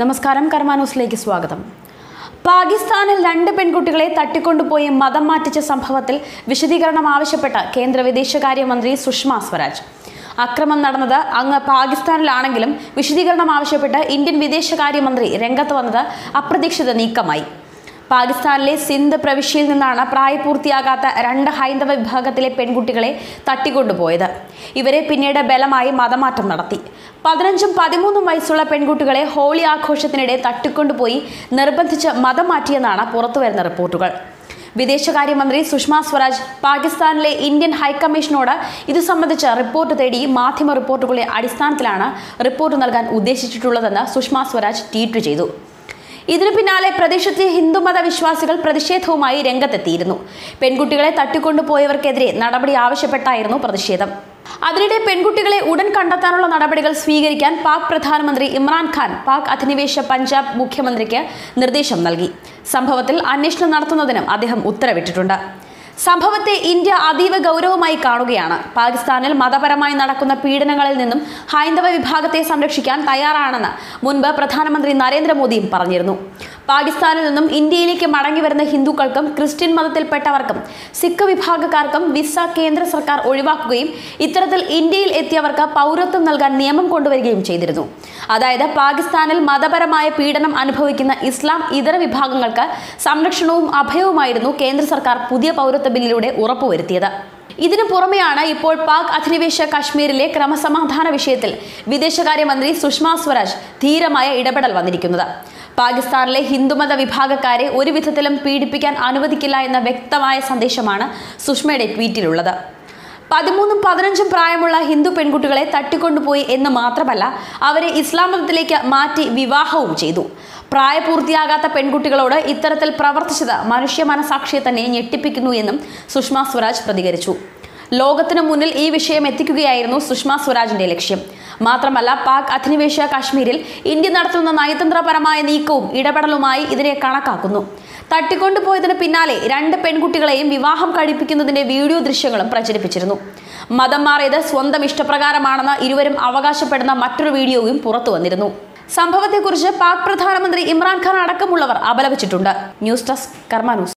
നമസ്കാരം കർമാനൂസിലേക്ക് സ്വാഗതം. പാകിസ്ഥാനിൽ രണ്ട് പെൺകുട്ടികളെ തട്ടിക്കൊണ്ടുപോയി മതം മാറ്റിച്ച സംഭവത്തിൽ വിശദീകരണം ആവശ്യപ്പെട്ട കേന്ദ്ര വിദേശകാര്യമന്ത്രി സുഷമ സ്വരാജ്. അക്രമം നടന്നത് അങ്ങ് പാകിസ്ഥാനിലാണെങ്കിലും വിശദീകരണം ആവശ്യപ്പെട്ട് ഇന്ത്യൻ വിദേശകാര്യമന്ത്രി രംഗത്ത് വന്നത് അപ്രതീക്ഷിത നീക്കമായി. പാകിസ്ഥാനിലെ സിന്ധ് പ്രവിശ്യയിൽ നിന്നാണ് പ്രായപൂർത്തിയാകാത്ത രണ്ട് ഹൈന്ദവ വിഭാഗത്തിലെ പെൺകുട്ടികളെ തട്ടിക്കൊണ്ടുപോയത്. ഇവരെ പിന്നീട് ബലമായി മതമാറ്റം നടത്തി. പതിനഞ്ചും പതിമൂന്നും വയസ്സുള്ള പെൺകുട്ടികളെ ഹോളി ആഘോഷത്തിനിടെ തട്ടിക്കൊണ്ടുപോയി നിർബന്ധിച്ച് മതം മാറ്റിയെന്നാണ് പുറത്തുവരുന്ന റിപ്പോർട്ടുകൾ. വിദേശകാര്യമന്ത്രി സുഷമ സ്വരാജ് പാകിസ്ഥാനിലെ ഇന്ത്യൻ ഹൈക്കമ്മീഷനോട് ഇത് സംബന്ധിച്ച് റിപ്പോർട്ട് തേടി മാധ്യമ റിപ്പോർട്ടുകളുടെ അടിസ്ഥാനത്തിലാണ് റിപ്പോർട്ട് നൽകാൻ ഉദ്ദേശിച്ചിട്ടുള്ളതെന്ന് സുഷമ സ്വരാജ് ട്വീറ്റ് ചെയ്തു. ഇതിനു പിന്നാലെ പ്രദേശത്തെ ഹിന്ദുമത വിശ്വാസികൾ പ്രതിഷേധവുമായി രംഗത്തെത്തിയിരുന്നു. പെൺകുട്ടികളെ തട്ടിക്കൊണ്ടുപോയവർക്കെതിരെ നടപടി ആവശ്യപ്പെട്ടായിരുന്നു പ്രതിഷേധം. അതിനിടെ പെൺകുട്ടികളെ ഉടൻ കണ്ടെത്താനുള്ള നടപടികൾ സ്വീകരിക്കാൻ പാക് പ്രധാനമന്ത്രി ഇമ്രാൻഖാൻ പാക് അധിനിവേശ പഞ്ചാബ് മുഖ്യമന്ത്രിക്ക് നിർദ്ദേശം നൽകി. സംഭവത്തിൽ അന്വേഷണം നടത്തുന്നതിനും അദ്ദേഹം ഉത്തരവിട്ടിട്ടുണ്ട്. സംഭവത്തെ ഇന്ത്യ അതീവ ഗൗരവമായി കാണുകയാണ്. പാകിസ്ഥാനിൽ മതപരമായി നടക്കുന്ന പീഡനങ്ങളിൽ നിന്നും ഹൈന്ദവ വിഭാഗത്തെ സംരക്ഷിക്കാൻ തയ്യാറാണെന്ന് മുൻപ് പ്രധാനമന്ത്രി നരേന്ദ്രമോദിയും പറഞ്ഞിരുന്നു. പാകിസ്ഥാനിൽ നിന്നും ഇന്ത്യയിലേക്ക് മടങ്ങി വരുന്ന ഹിന്ദുക്കൾക്കും ക്രിസ്ത്യൻ മതത്തിൽപ്പെട്ടവർക്കും സിഖ് വിഭാഗക്കാർക്കും വിസ കേന്ദ്ര സർക്കാർ ഒഴിവാക്കുകയും ഇത്തരത്തിൽ ഇന്ത്യയിൽ എത്തിയവർക്ക് പൗരത്വം നൽകാൻ നിയമം കൊണ്ടുവരികയും ചെയ്തിരുന്നു. അതായത് പാകിസ്ഥാനിൽ മതപരമായ പീഡനം അനുഭവിക്കുന്ന ഇസ്ലാം ഇതര വിഭാഗങ്ങൾക്ക് സംരക്ഷണവും അഭയവുമായിരുന്നു കേന്ദ്ര സർക്കാർ പുതിയ പൗരത്വ ബില്ലിലൂടെ ഉറപ്പുവരുത്തിയത്. ഇതിനു പുറമെയാണ് ഇപ്പോൾ പാക് അധിനിവേശ കശ്മീരിലെ ക്രമസമാധാന വിഷയത്തിൽ വിദേശകാര്യമന്ത്രി സുഷമ സ്വരാജ് ധീരമായ ഇടപെടൽ വന്നിരിക്കുന്നത്. പാകിസ്ഥാനിലെ ഹിന്ദുമത വിഭാഗക്കാരെ ഒരു വിധത്തിലും പീഡിപ്പിക്കാൻ അനുവദിക്കില്ല എന്ന വ്യക്തമായ സന്ദേശമാണ് സുഷമയുടെ ട്വീറ്റിലുള്ളത്. പതിമൂന്നും പതിനഞ്ചും പ്രായമുള്ള ഹിന്ദു പെൺകുട്ടികളെ തട്ടിക്കൊണ്ടുപോയി എന്ന് മാത്രമല്ല അവരെ ഇസ്ലാം മതത്തിലേക്ക് മാറ്റി വിവാഹവും ചെയ്തു. പ്രായപൂർത്തിയാകാത്ത പെൺകുട്ടികളോട് ഇത്തരത്തിൽ പ്രവർത്തിച്ചത് മനുഷ്യ മനസാക്ഷിയെ തന്നെ ഞെട്ടിപ്പിക്കുന്നു എന്നും സുഷമ സ്വരാജ് പ്രതികരിച്ചു. ലോകത്തിനു മുന്നിൽ ഈ വിഷയം എത്തിക്കുകയായിരുന്നു സുഷമ സ്വരാജിന്റെ ലക്ഷ്യം. മാത്രമല്ല പാക് അധിനിവേശ കാശ്മീരിൽ ഇന്ത്യ നടത്തുന്ന നയതന്ത്രപരമായ നീക്കവും ഇടപെടലുമായി ഇതിനെ കണക്കാക്കുന്നു. തട്ടിക്കൊണ്ടുപോയതിന് പിന്നാലെ രണ്ട് പെൺകുട്ടികളെയും വിവാഹം കഴിപ്പിക്കുന്നതിന്റെ വീഡിയോ ദൃശ്യങ്ങളും പ്രചരിപ്പിച്ചിരുന്നു. മതം മാറിയത് സ്വന്തം ഇഷ്ടപ്രകാരമാണെന്ന് ഇരുവരും അവകാശപ്പെടുന്ന മറ്റൊരു വീഡിയോയും പുറത്തു വന്നിരുന്നു. സംഭവത്തെക്കുറിച്ച് പാക് പ്രധാനമന്ത്രി ഇമ്രാൻഖാൻ അടക്കമുള്ളവർ അപലപിച്ചിട്ടുണ്ട്. News desk news.